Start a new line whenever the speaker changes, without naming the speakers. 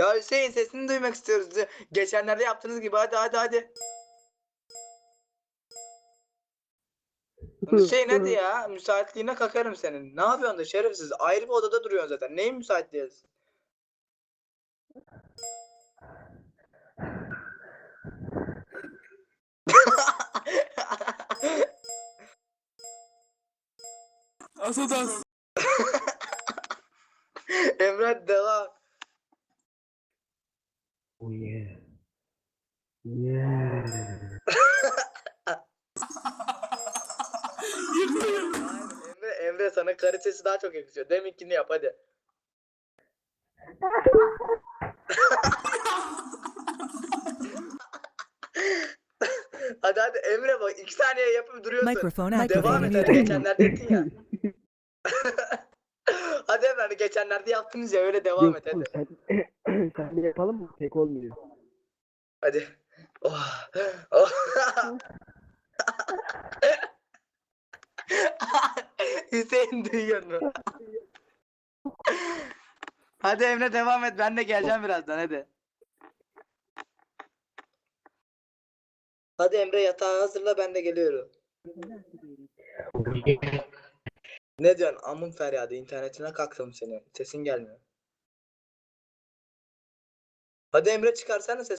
Ya Hüseyin sesini duymak istiyoruz. Geçenlerde yaptığınız gibi hadi hadi hadi. Hüseyin hadi ya. Müsaitliğine kakarım senin. Ne yapıyorsun da şerefsiz? Ayrı bir odada duruyorsun zaten. Neyin müsaitliği?
Asadas.
Emre devam.
Oh yeah. Yeah.
Emre, Emre sana karı sesi daha çok yakışıyor. Deminkini yap hadi. hadi hadi Emre bak iki saniye yapıp duruyorsun.
Microphone
Devam et
activated.
hadi geçenlerde ettin ya. hadi Emre hani geçenlerde yaptınız ya öyle devam
Yok,
et hadi.
Sen, sen de yapalım mı? Pek olmuyor.
Hadi. Oh. Oh. Hüseyin duyuyor mu? hadi Emre devam et. Ben de geleceğim birazdan hadi. Hadi Emre yatağı hazırla ben de geliyorum. Ne diyorsun? Amın feryadı. internetine kalktım seni. Sesin gelmiyor. Hadi Emre çıkarsana ses.